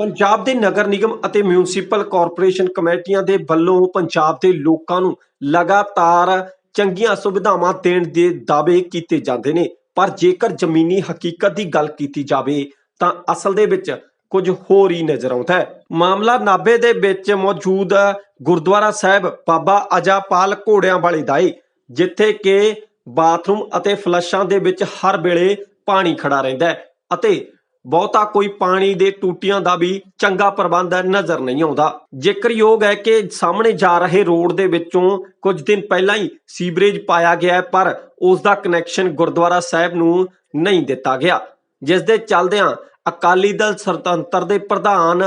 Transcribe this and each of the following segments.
ਪੰਜਾਬ ਦੇ ਨਗਰ ਨਿਗਮ ਅਤੇ municipal corporation ਕਮੇਟੀਆਂ ਦੇ ਵੱਲੋਂ ਪੰਜਾਬ ਦੇ ਲੋਕਾਂ ਨੂੰ ਲਗਾਤਾਰ ਚੰਗੀਆਂ ਸੁਵਿਧਾਵਾਂ ਦੇਣ ਦੇ ਦਾਅਵੇ ਕੀਤੇ ਜਾਂਦੇ ਨੇ। ਪਰ ਜੇਕਰ ਜ਼ਮੀਨੀ ਹਕੀਕਤ ਦੀ ਗੱਲ ਕੀਤੀ ਜਾਵੇ, ਤਾਂ ਅਸਲ ਦੇ ਵਿੱਚ ਕੁਝ ਹੋਰ ਹੀ ਨਜ਼ਰ ਆਉਂਦਾ ਹੈ। ਮਾਮਲਾ ਨਾਭੇ ਦੇ ਵਿੱਚ ਮੌਜੂਦ ਗੁਰਦੁਆਰਾ ਸਾਹਿਬ ਬਾਬਾ ਅਜਾਪਾਲ ਘੋੜਿਆਂ ਵਾਲੇ ਦਾ ਏ, ਜਿੱਥੇ ਕਿ ਬਾਥਰੂਮ ਅਤੇ ਫਲੱਸ਼ਾਂ ਦੇ ਵਿੱਚ ਹਰ ਵੇਲੇ ਪਾਣੀ ਖੜਾ ਰਹਿੰਦਾ ਹੈ ਅਤੇ ਬਹੁਤਾ ਕੋਈ ਪਾਣੀ ਦੇ ਟੂਟੀਆਂ ਦਾ ਵੀ ਚੰਗਾ ਪ੍ਰਬੰਧ ਨਜ਼ਰ ਨਹੀਂ ਆਉਂਦਾ। ਜ਼ਿਕਰਯੋਗ ਹੈ ਕਿ ਸਾਹਮਣੇ ਜਾ ਰਹੇ ਰੋਡ ਦੇ ਵਿੱਚੋਂ ਕੁਝ ਦਿਨ ਪਹਿਲਾਂ ਹੀ ਸੀਵਰੇਜ ਪਾਇਆ ਗਿਆ ਪਰ ਉਸ ਦਾ ਕਨੈਕਸ਼ਨ ਗੁਰਦੁਆਰਾ ਸਾਹਿਬ ਨੂੰ ਨਹੀਂ ਦਿੱਤਾ ਗਿਆ। ਜਿਸ ਦੇ ਚੱਲਦਿਆਂ ਅਕਾਲੀ ਦਲ ਸਰਤੰਤਰ ਦੇ ਪ੍ਰਧਾਨ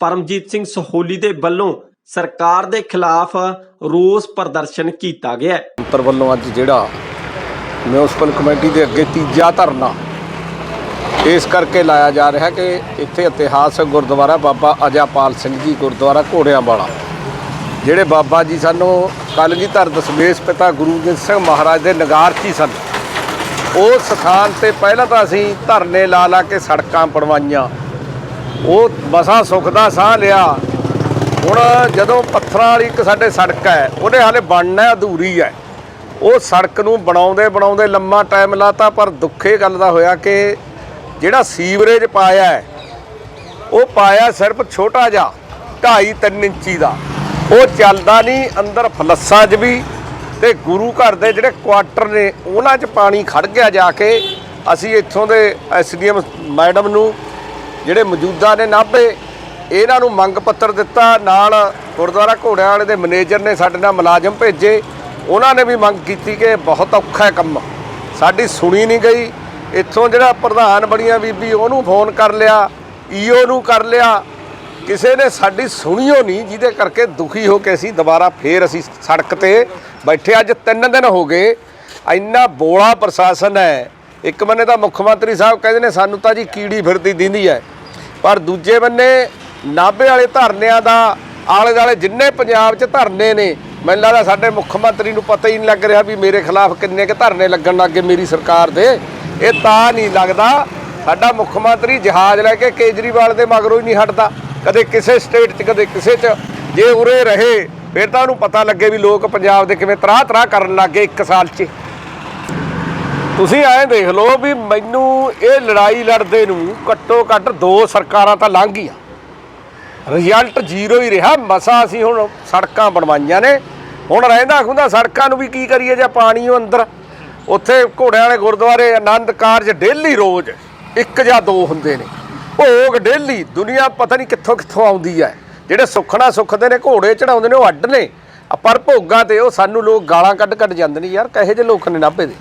ਪਰਮਜੀਤ ਸਿੰਘ ਸਹੋਲੀ ਦੇ ਵੱਲੋਂ ਸਰਕਾਰ ਦੇ ਖਿਲਾਫ ਰੋਸ ਪ੍ਰਦਰਸ਼ਨ ਕੀਤਾ ਗਿਆ ਹੈ। ਅੰਤਰ ਵੱਲੋਂ ਅੱਜ ਜਿਹੜਾ ਮਿਊਨਿਸਪਲ ਕਮੇਟੀ ਦੇ ਅੱਗੇ ਤੀਜਾ ਧਰਨਾ ਇਸ ਕਰਕੇ ਲਾਇਆ ਜਾ ਰਿਹਾ ਕਿ ਇੱਥੇ ਇਤਿਹਾਸਕ ਗੁਰਦੁਆਰਾ ਬਾਬਾ ਅਜਾਪਾਲ ਸਿੰਘ ਜੀ ਗੁਰਦੁਆਰਾ ਘੋੜਿਆਂ ਵਾਲਾ ਜਿਹੜੇ ਬਾਬਾ ਜੀ ਸਾਨੂੰ ਕਲਗੀਧਰ ਦਸਮੇਸ਼ ਪਿਤਾ ਗੁਰੂ ਗੋਬਿੰਦ ਸਿੰਘ ਮਹਾਰਾਜ ਦੇ ਨਗਾਰਚੀ ਸਨ। ਉਸ ਸਥਾਨ ਤੇ ਪਹਿਲਾਂ ਤਾਂ ਅਸੀਂ ਧਰਨੇ ਲਾ ਲਾ ਕੇ ਸੜਕਾਂ ਪੜਵਾਈਆਂ ਉਹ ਮਸਾ ਸੁੱਖ ਦਾ ਸਾਹ ਲਿਆ। ਹੁਣ ਜਦੋਂ ਪੱਥਰਾਂ ਵਾਲੀ ਇੱਕ ਸਾਡੇ ਸੜਕ ਹੈ ਉਹਨੇ ਹਾਲੇ ਬਣਨਾ ਅਧੂਰੀ ਹੈ। ਉਹ ਸੜਕ ਨੂੰ ਬਣਾਉਂਦੇ ਬਣਾਉਂਦੇ ਲੰਮਾ ਟਾਈਮ ਲਾਤਾ, ਪਰ ਦੁੱਖੇ ਗੱਲ ਦਾ ਹੋਇਆ ਕਿ ਜਿਹੜਾ ਸੀਵਰੇਜ ਪਾਇਆ ਹੈ, ਉਹ ਪਾਇਆ ਸਿਰਫ ਛੋਟਾ ਜਿਹਾ 2.5 3 ਇੰਚੀ ਦਾ। ਉਹ ਚੱਲਦਾ ਨਹੀਂ, ਅੰਦਰ ਫਲੱਸਾਂ 'ਚ ਵੀ। ਤੇ ਗੁਰੂ ਘਰ ਦੇ ਜਿਹੜੇ ਕੁਆਟਰ ਨੇ, ਉਹਨਾਂ 'ਚ ਪਾਣੀ ਖੜ ਗਿਆ ਜਾ ਕੇ। ਅਸੀਂ ਇੱਥੋਂ ਦੇ ਐਸਡੀਐਮ ਮੈਡਮ ਨੂੰ, ਜਿਹੜੇ ਮੌਜੂਦਾ ਨੇ, ਨਾਭੇ, ਇਹਨਾਂ ਨੂੰ ਮੰਗ ਪੱਤਰ ਦਿੱਤਾ। ਨਾਲ ਗੁਰਦੁਆਰਾ ਘੋੜਿਆਂ ਵਾਲੇ ਦੇ ਮੈਨੇਜਰ ਨੇ ਸਾਡੇ ਨਾਲ ਮੁਲਾਜ਼ਮ ਭੇਜੇ। ਉਹਨਾਂ ਨੇ ਵੀ ਮੰਗ ਕੀਤੀ ਕਿ ਬਹੁਤ ਔਖਾ ਹੈ ਕੰਮ। ਸਾਡੀ ਸੁਣੀ ਨਹੀਂ ਗਈ। ਇੱਥੋਂ ਜਿਹੜਾ ਪ੍ਰਧਾਨ ਬਣੀਆਂ ਬੀਬੀ, ਉਹਨੂੰ ਫੋਨ ਕਰ ਲਿਆ, ਈਓ ਨੂੰ ਕਰ ਲਿਆ। ਕਿਸੇ ਨੇ ਸਾਡੀ ਸੁਣੀਓ ਨਹੀਂ, ਜਿਹਦੇ ਕਰਕੇ ਦੁਖੀ ਹੋ ਕੇ ਅਸੀਂ ਦੁਬਾਰਾ ਫੇਰ ਅਸੀਂ ਸੜਕ ਤੇ ਬੈਠੇ ਅੱਜ 3 ਦਿਨ ਹੋ ਗਏ, ਇੰਨਾ ਬੋਲਾ ਪ੍ਰਸ਼ਾਸਨ ਹੈ। ਇੱਕ ਬੰਨੇ ਤਾਂ ਮੁੱਖ ਮੰਤਰੀ ਸਾਹਿਬ ਕਹਿੰਦੇ ਨੇ, ਸਾਨੂੰ ਤਾਂ ਜੀ ਕੀੜੀ ਫਿਰਦੀ ਦਿੰਦੀ ਹੈ। ਪਰ ਦੂਜੇ ਬੰਨੇ ਨਾਭੇ ਵਾਲੇ ਧਰਨਿਆਂ ਦਾ, ਆਲੇ ਦੁਆਲੇ ਜਿੰਨੇ ਪੰਜਾਬ 'ਚ ਧਰਨੇ ਨੇ, ਮੈਨੂੰ ਲੱਗਦਾ ਸਾਡੇ ਮੁੱਖ ਮੰਤਰੀ ਨੂੰ ਪਤਾ ਹੀ ਨਹੀਂ ਲੱਗ ਰਿਹਾ ਵੀ ਮੇਰੇ ਖਿਲਾਫ ਕਿੰਨੇ ਕੁ ਧਰਨੇ ਲੱਗਣ ਲੱਗੇ ਮੇਰੀ ਸਰਕਾਰ ਦੇ। ਇਹ ਤਾਂ ਨਹੀਂ ਲੱਗਦਾ ਸਾਡਾ ਮੁੱਖ ਮੰਤਰੀ ਜਹਾਜ਼ ਲੈ ਕੇ ਕੇਜਰੀਵਾਲ ਦੇ ਮਗਰੋਂ ਹੀ ਨਹੀਂ ਹਟਦਾ। ਕਦੇ ਕਿਸੇ ਸਟੇਟ 'ਚ, ਕਦੇ ਕਿਸੇ 'ਚ। ਜੇ ਉਰੇ ਰਹੇ, ਫਿਰ ਤਾਂ ਉਹਨੂੰ ਪਤਾ ਲੱਗੇ ਵੀ ਲੋਕ ਪੰਜਾਬ ਦੇ ਕਿਵੇਂ ਤਰਾਹ ਤਰਾਹ ਕਰਨ ਲੱਗੇ ਇੱਕ ਸਾਲ 'ਚ। ਤੁਸੀਂ ਐਂ ਦੇਖ ਲਓ ਵੀ ਮੈਨੂੰ ਇਹ ਲੜਾਈ ਲੜਦੇ ਨੂੰ ਘੱਟੋ ਘੱਟ ਦੋ ਸਰਕਾਰਾਂ ਤਾਂ ਲੰਘ ਗਈਆਂ। ਰਿਜ਼ਲਟ ਜ਼ੀਰੋ ਹੀ ਰਿਹਾ। ਮਸਾ ਅਸੀਂ ਹੁਣ ਸੜਕਾਂ ਬਣਵਾਈਆਂ ਨੇ। ਹੁਣ ਰਹਿੰਦਾ ਖੁੰਦਾ ਸੜਕਾਂ ਨੂੰ ਵੀ ਕੀ ਕਰੀਏ ਜੇ ਪਾਣੀ ਉਹ ਅੰਦਰ ਉੱਥੇ ਘੋੜਿਆਂ ਵਾਲੇ ਗੁਰਦੁਆਰੇ ਆਨੰਦ ਕਾਰਜ ਡੇਲੀ ਰੋਜ਼ ਇੱਕ ਜਾਂ ਦੋ ਹੁੰਦੇ ਨੇ। ਭੋਗ ਡੇਲੀ ਦੁਨੀਆ ਪਤਾ ਨਹੀਂ ਕਿੱਥੋਂ ਕਿੱਥੋਂ ਆਉਂਦੀ ਹੈ। ਜਿਹੜੇ ਸੁੱਖਣਾ ਸੁੱਖਦੇ ਨੇ, ਘੋੜੇ ਚੜਾਉਂਦੇ ਨੇ, ਉਹ ਅੱਡ ਨੇ। ਪਰ ਭੋਗਾਂ ਤੇ ਉਹ ਸਾਨੂੰ ਲੋਕ ਗਾਲਾਂ ਕੱਢ ਕੱਢ ਜਾਂਦੇ ਨੇ, ਯਾਰ ਕਹੇ ਜੇ ਲੋਕ ਨੇ ਨਾਭੇ ਦੇ।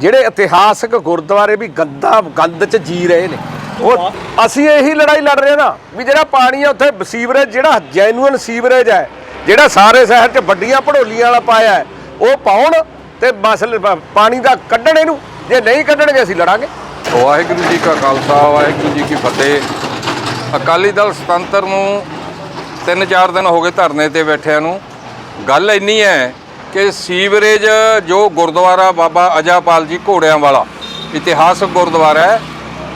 ਜਿਹੜੇ ਇਤਿਹਾਸਕ ਗੁਰਦੁਆਰੇ ਵੀ ਗੰਦਾ, ਗੰਦ 'ਚ ਜੀ ਰਹੇ ਨੇ। ਉਹ ਅਸੀਂ ਇਹੀ ਲੜਾਈ ਲੜ ਰਹੇ ਨਾ ਵੀ ਜਿਹੜਾ ਪਾਣੀ ਆ ਉੱਥੇ ਸੀਵਰੇਜ, ਜਿਹੜਾ ਜੈਨੂਅਨ ਸੀਵਰੇਜ ਹੈ, ਜਿਹੜਾ ਸਾਰੇ ਸ਼ਹਿਰ 'ਚ ਵੱਡੀਆਂ ਭੜੋਲੀਆਂ ਵਾਲਾ ਪਾਇਆ ਉਹ ਪਾਉਣ ਤੇ ਮਸਲੇ ਪਾਣੀ ਦਾ ਕੱਢਣ ਇਹਨੂੰ। ਜੇ ਨਹੀਂ ਕੱਢਣਗੇ, ਅਸੀਂ ਲੜਾਂਗੇ। ਵਾਹਿਗੁਰੂ ਜੀ ਕਾ ਖਾਲਸਾ, ਵਾਹਿਗੁਰੂ ਜੀ ਕੀ ਫਤਿਹ। ਅਕਾਲੀ ਦਲ ਸੁਤੰਤਰ ਨੂੰ ਤਿੰਨ ਚਾਰ ਦਿਨ ਹੋ ਗਏ ਧਰਨੇ ਤੇ ਬੈਠਿਆਂ ਨੂੰ। ਗੱਲ ਇੰਨੀ ਹੈ ਕਿ ਸੀਵਰੇਜ ਜੋ ਗੁਰਦੁਆਰਾ ਬਾਬਾ ਅਜਾਪਾਲ ਜੀ ਘੋੜਿਆਂ ਵਾਲਾ, ਇਤਿਹਾਸਕ ਗੁਰਦੁਆਰਾ ਹੈ,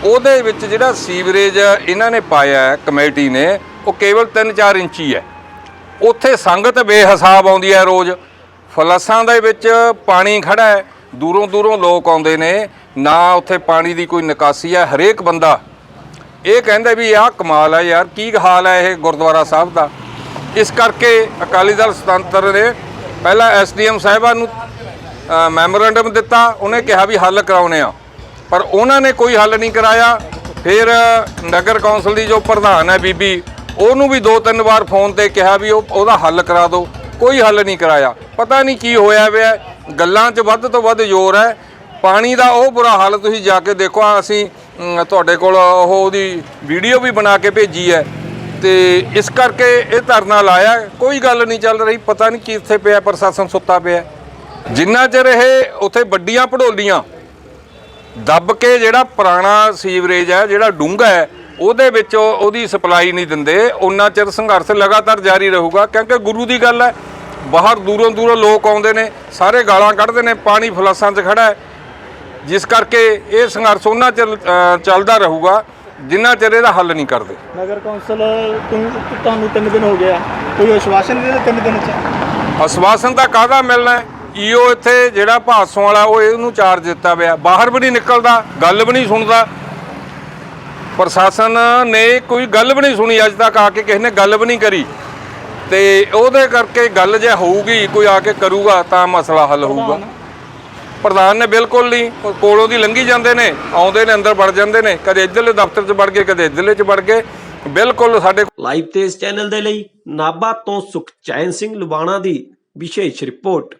ਉਹਦੇ ਵਿੱਚ ਜਿਹੜਾ ਸੀਵਰੇਜ ਇਹਨਾਂ ਨੇ ਪਾਇਆ ਹੈ, ਕਮੇਟੀ ਨੇ, ਉਹ ਕੇਵਲ 3-4 ਇੰਚੀ ਹੈ। ਉੱਥੇ ਸੰਗਤ ਬੇਹਿਸਾਬ ਆਉਂਦੀ ਹੈ ਰੋਜ਼। ਫਲਸਾਂ ਦੇ ਵਿੱਚ ਪਾਣੀ ਖੜਾ ਹੈ। ਦੂਰੋਂ ਦੂਰੋਂ ਲੋਕ ਆਉਂਦੇ ਨੇ। ਨਾ ਉੱਥੇ ਪਾਣੀ ਦੀ ਕੋਈ ਨਿਕਾਸੀ ਹੈ। ਹਰੇਕ ਬੰਦਾ ਇਹ ਕਹਿੰਦਾ ਵੀ ਆਹ ਕਮਾਲ ਹੈ ਯਾਰ, ਕੀ ਹਾਲ ਹੈ ਇਹ ਗੁਰਦੁਆਰਾ ਸਾਹਿਬ ਦਾ। ਇਸ ਕਰਕੇ ਅਕਾਲੀ ਦਲ ਸੁਤੰਤਰ ਨੇ ਪਹਿਲਾਂ ਐਸਡੀਐਮ ਸਾਹਿਬਾਂ ਨੂੰ ਮੈਮੋਰੈਂਡਮ ਦਿੱਤਾ। ਉਹਨੇ ਕਿਹਾ ਵੀ ਹੱਲ ਕਰਾਉਣੇ ਆ। ਪਰ ਉਹਨਾਂ ਨੇ ਕੋਈ ਹੱਲ ਨਹੀਂ ਕਰਾਇਆ। ਫਿਰ ਨਗਰ ਕੌਂਸਲ ਦੀ ਜੋ ਪ੍ਰਧਾਨ ਹੈ ਬੀਬੀ, ਉਹਨੂੰ ਵੀ ਦੋ ਤਿੰਨ ਵਾਰ ਫੋਨ ਤੇ ਕਿਹਾ ਵੀ ਉਹ ਉਹਦਾ ਹੱਲ ਕਰਾ ਦਿਓ। ਕੋਈ ਹੱਲ ਨਹੀਂ ਕਰਾਇਆ। ਪਤਾ ਨਹੀਂ ਕੀ ਹੋਇਆ ਪਿਆ। ਗੱਲਾਂ 'ਚ ਵੱਧ ਤੋਂ ਵੱਧ ਜ਼ੋਰ ਹੈ। ਪਾਣੀ ਦਾ ਉਹ ਬੁਰਾ ਹਾਲ ਤੁਸੀਂ ਜਾ ਕੇ ਦੇਖੋ। ਅਸੀਂ ਤੁਹਾਡੇ ਕੋਲ ਉਹ ਉਹਦੀ ਵੀਡੀਓ ਵੀ ਬਣਾ ਕੇ ਭੇਜੀ ਹੈ। ਤੇ ਇਸ ਕਰਕੇ ਇਹ ਧਰਨਾ ਲਾਇਆ। ਕੋਈ ਗੱਲ ਨਹੀਂ ਚੱਲ ਰਹੀ। ਪਤਾ ਨਹੀਂ ਕਿੱਥੇ ਪਿਆ, ਪ੍ਰਸ਼ਾਸਨ ਸੁੱਤਾ ਪਿਆ। ਜਿੰਨਾ ਚਿਰ ਇਹ ਉੱਥੇ ਵੱਡੀਆਂ ਭੜੋਲੀਆਂ ਦੱਬ ਕੇ ਜਿਹੜਾ ਪੁਰਾਣਾ ਸੀਵਰੇਜ ਹੈ, ਜਿਹੜਾ ਡੂੰਘਾ ਹੈ, ਉਹਦੇ ਵਿੱਚ ਉਹਦੀ ਸਪਲਾਈ ਨਹੀਂ ਦਿੰਦੇ। ਉਹਨਾਂ ਚਿਰ ਸੰਘਰਸ਼ ਲਗਾਤਾਰ ਜਾਰੀ ਰਹੂਗਾ। ਕਿਉਂਕਿ ਗੁਰੂ ਦੀ ਗੱਲ ਹੈ ਬਾਹਰ ਦੂਰੋਂ ਦੂਰੋਂ ਲੋਕ ਆਉਂਦੇ ਨੇ ਸਾਰੇ ਗਾਲਾਂ ਕੱਢਦੇ ਨੇ ਪਾਣੀ ਫਲਾਸਾਂ 'ਚ ਖੜਾ ਹੈ। ਜਿਸ ਕਰਕੇ ਇਹ ਸੰਘਰਸ਼ ਉਹਨਾਂ ਚਿਰ ਚੱਲਦਾ ਰਹੂਗਾ ਜਿੰਨਾ ਚਿਰ ਇਹਦਾ ਹੱਲ ਨਹੀਂ ਕਰਦੇ। ਨਗਰ ਕੌਂਸਲ ਤੁਹਾਨੂੰ 3 ਦਿਨ ਹੋ ਗਿਆ। ਕੋਈ ਆਸ਼ਵਾਸਨ ਦਿੱਤਾ 3 ਦਿਨ ਚ? ਆਸ਼ਵਾਸਨ ਤਾਂ ਕਾਹਦਾ ਮਿਲਣਾ ਈਓ ਇੱਥੇ ਜਿਹੜਾ ਭਾਸੋਂ ਵਾਲਾ ਉਹ ਇਹਨੂੰ ਚਾਰਜ ਦਿੱਤਾ ਪਿਆ। ਬਾਹਰ ਵੀ ਨਹੀਂ ਨਿਕਲਦਾ ਗੱਲ ਵੀ ਨਹੀਂ ਸੁਣਦਾ। ਪ੍ਰਸ਼ਾਸਨ ਨੇ ਕੋਈ ਗੱਲ ਵੀ ਨਹੀਂ ਸੁਣੀ ਅੱਜ ਤੱਕ ਆ ਕੇ ਕਿਸੇ ਨੇ ਗੱਲ ਵੀ ਨਹੀਂ ਕਰੀ। ਤੇ ਉਹਦੇ ਕਰਕੇ ਗੱਲ ਜੇ ਹੋਊਗੀ ਕੋਈ ਆ ਕੇ ਕਰੂਗਾ ਤਾਂ ਮਸਲਾ ਹੱਲ ਹੋਊਗਾ। ਪ੍ਰਧਾਨ ਨੇ? ਬਿਲਕੁਲ ਨਹੀਂ ਕੋਲੋਂ ਦੀ ਲੰਘੀ ਜਾਂਦੇ ਨੇ ਆਉਂਦੇ ਨੇ ਅੰਦਰ ਵੜ ਜਾਂਦੇ ਨੇ ਕਦੇ ਇੱਧਰਲੇ ਦਫ਼ਤਰ 'ਚ ਵੜ ਗਏ ਕਦੇ ਇੱਧਰਲੇ 'ਚ ਵੜ ਗਏ। ਬਿਲਕੁਲ ਸਾਡੇ ਲਾਈਵ ਤੇ ਇਸ ਚੈਨਲ ਦੇ ਲਈ ਨਾਭਾ ਤੋਂ ਸੁਖਚੈਨ ਸਿੰਘ ਲੁਬਾਣਾ ਦੀ ਵਿਸ਼ੇਸ਼ ਰਿਪੋਰਟ।